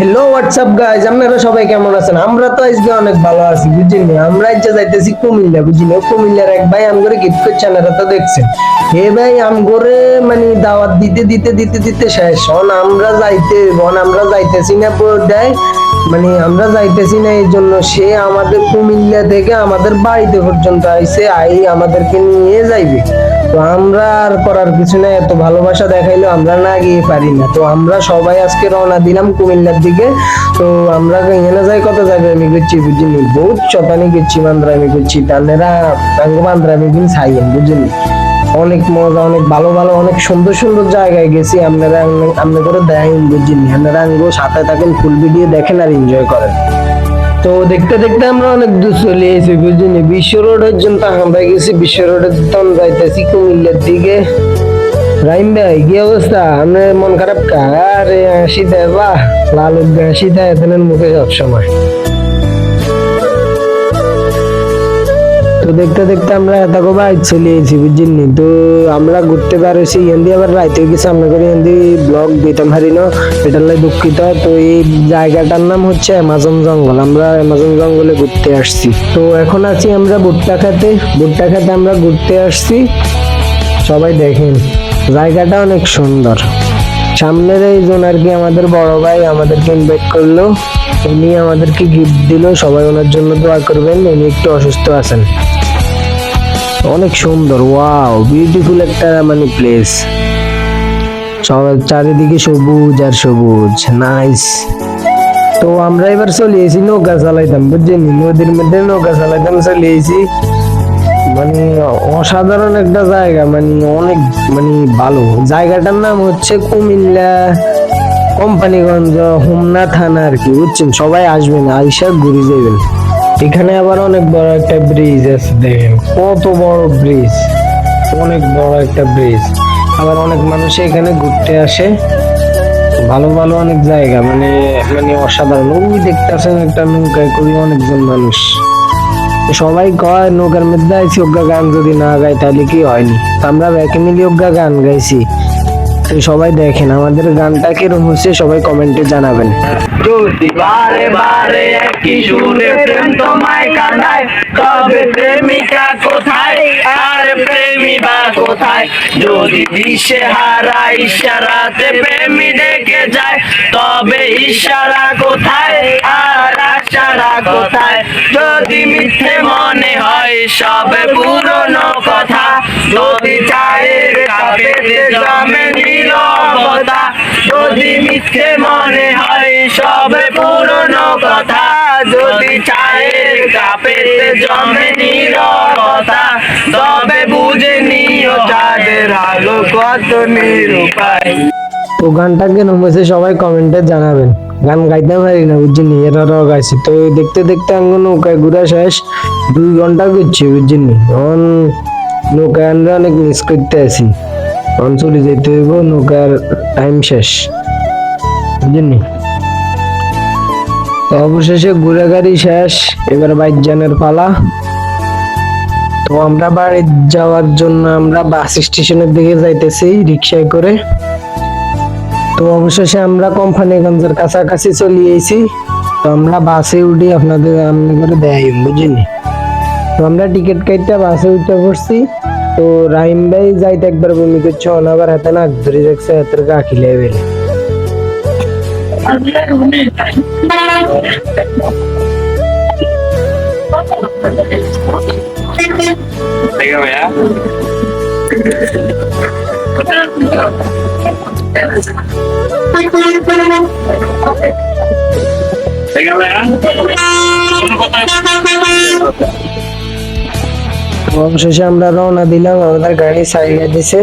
Hello WhatsApp guys আপনারা সবাই কেমন আছেন? আমরা তো আজকে অনেক ভালো আছি বুঝিনি আমরা আজকে যাইতেছি কুমিল্লা বুঝিনি কুমিল্লার এক ভাই আমগরে গিফট করছে তো দেখছেন। হে ভাই আমগরে মানে দাওয়াত দিতে দিতে দিতে দিতে শেষ। হন আমরা যাইতে হন আমরা যাইতেছি না দেয় মানে আমরা যাইতেছি না এই জন্য সে আমাদের কুমিল্লা থেকে আমাদের বাড়িতে পর্যন্ত আইসে আই আমাদেরকে নিয়ে যাইবে। তো আমরা আর করার কিছু নাই, এত ভালোবাসা দেখাইলো আমরা না গিয়ে পারি না। তো আমরা সবাই আজকে রওনা দিলাম কুমিল্লার দিকে। তো আমরা এখানে যাই, কত যাবে আমি করছি বুঝিনি বহুত চতানি করছি মান্দ্রামি করছি। তানেরা আঙ্গ মান্দ্রামি দিন ছাইয়েন বুঝিনি অনেক মজা, অনেক ভালো ভালো, অনেক সুন্দর সুন্দর জায়গায় গেছি। আপনারা আপনি করে দেখেন বুঝিনি আপনারা সাথে থাকেন, ফুল ভিডিও দেখেন আর এনজয় করেন। তো দেখতে দেখতে আমরা অনেক দূর চলে এসেছি বুঝলি বিশ্ব রোডের জন্য আমরা গেছি, বিশ্ব রোডের তখন যাইতেছি কুমিল্লার দিকে। রাইম ভাই, কি অবস্থা? আপনার মন খারাপ কা? আরে হাসি দেয়, বাহ! লাল হাসি দেয়, এখানে মুখে সবসময়। দেখতে দেখতে আমরা এত বাই চলে বুঝলি তো আমরা ঘুরতে পারছি হিন্দি আবার রাইতে গেছি, আমরা করে হিন্দি ব্লগ দিতাম হারি না। এটার লাই দুঃখিত। তো এই জায়গাটার নাম হচ্ছে অ্যামাজন জঙ্গল। আমরা অ্যামাজন জঙ্গলে ঘুরতে আসছি। তো এখন আছি আমরা ভুট্টা খাতে। ভুট্টা খাতে আমরা ঘুরতে আসছি। সবাই দেখেন, জায়গাটা অনেক সুন্দর। সামনের এই জন আর কি আমাদের বড় ভাই আমাদেরকে ইনভাইট করল। উনি আমাদেরকে গিফট দিল। সবাই ওনার জন্য দোয়া করবেন। উনি একটু অসুস্থ আছেন। অনেক সুন্দর, ওয়াও বিউটিফুল একটা মানে প্লেস চারিদিকে সবুজ আর সবুজ নাইস তো আমরা এবার চলে এসেছি নৌকা চালাইতাম, বুঝছেন নদীর মধ্যে নৌকা চালাইতাম, চলে এসেছি মানে অসাধারণ একটা জায়গা মানে অনেক মানে ভালো। জায়গাটার নাম হচ্ছে কুমিল্লা কোম্পানিগঞ্জ, হোমনা থানা আর কি, বুঝছেন? সবাই আসবেন, আইসা ঘুরে যাবেন। এখানে আবার অনেক বড় একটা ব্রিজ আছে, দেখেন। কত বড় ব্রিজ অনেক বড় একটা ব্রিজ আবার অনেক মানুষ এখানে ঘুরতে আসে। ভালো ভালো অনেক জায়গা। মানে মানে অসাধারণ। ওই দেখতেছেন একটা নৌকায় করে অনেকজন মানুষ। সবাই কয়, নৌকার মধ্যে আইছি ওগা গান যদি না গাই তাহলে কি হয়নি? আমরা ব্যাকে মিলি ওগা গান গাইছি। তো সবাই দেখেন, আমাদের গানটা কীরকম হচ্ছে সবাই কমেন্টে জানাবেন। যদি প্রেমিকা কোথায়? আর প্রেমী বা দিশে হারা ইশারাতে প্রেমী ডেকে যায়, তবে ইশারা কোথায়? আর আশারা কোথায়? যদি মিথ্যে মনে হয়, সবে পুরনো কথা। যদি চায়ের যদি মিথ্যে মনে হয়, সবে পুরনো কথা। যদি চায়ের জমে তবে বুঝে নিও চাঁদের আলো কত তো গানটা কেন হয়েছে সবাই কমেন্টে জানাবেন। গান গাইতে পারি না বুঝছিনি এরাও গাইছি। তো দেখতে দেখতে আমি নৌকায় ঘুরে শেষ। দুই ঘণ্টা ঘুরছি বুঝছিনি এখন নৌকায় আমরা অনেক মিস করতে আছি এখন চলে যেতে হইব নৌকার টাইম শেষ। তো অবশেষে ঘুরে শেষ, এবার বাইক জানের পালা। তো আমরা বাড়ি যাওয়ার জন্য আমরা বাস স্টেশনের দিকে যাইতেছি রিক্সায় করে। তো অবশেষে আমরা কোম্পানিগঞ্জের কাছাকাছি চলে এসেছি তো আমরা বাসে উঠি আপনাদের আমনি করে দেয় বুঝিনি তো আমরা টিকিট কাটতে বাসে উঠে পড়ছি। তো রাহিম ভাই যাইতে একবার বমি করছে অনাবার হাতে নাক ধরে রাখছে হাতের গা খিলে বেলে তো অবশেষে আমরা রওনা দিলাম, আমাদের গাড়ি সাইডে দিছে।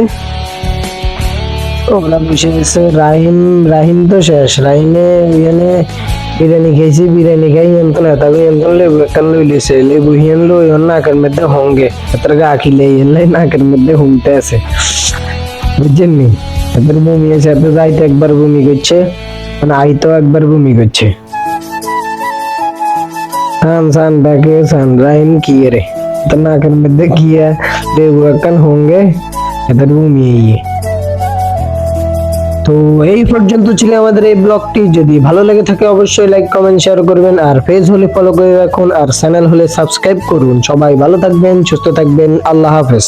ওরা বসে গেছে। রাহিম রাহিম তো শেষ। রাহিমে এখানে বিরিয়ানি খেয়েছি বিরিয়ানি খাই এমন না তবে এমন লেবু একটা লই লিছে লেবু হিয়ান লই ওর নাকের মধ্যে হঙ্গে। এত গা খিলে এলে নাকের মধ্যে হুমতে আছে। বুঝছেন নি? এদের বমি আছে এত যাইতে একবার বমি করছে মানে আইতো একবার বমি করছে। সান সান, ডাকে সান। রাহিম কি রে? তো নাকের মধ্যে গিয়া লেবু একখান হঙ্গে এদের বমি ইয়ে তো এই পর্যন্ত ছিল আমাদের এই ব্লগটি যদি ভালো লেগে থাকে অবশ্যই লাইক কমেন্ট শেয়ার করবেন আর পেজ হলে ফলো করে রাখুন আর চ্যানেল হলে সাবস্ক্রাইব করুন সবাই ভালো থাকবেন সুস্থ থাকবেন আল্লাহ হাফেজ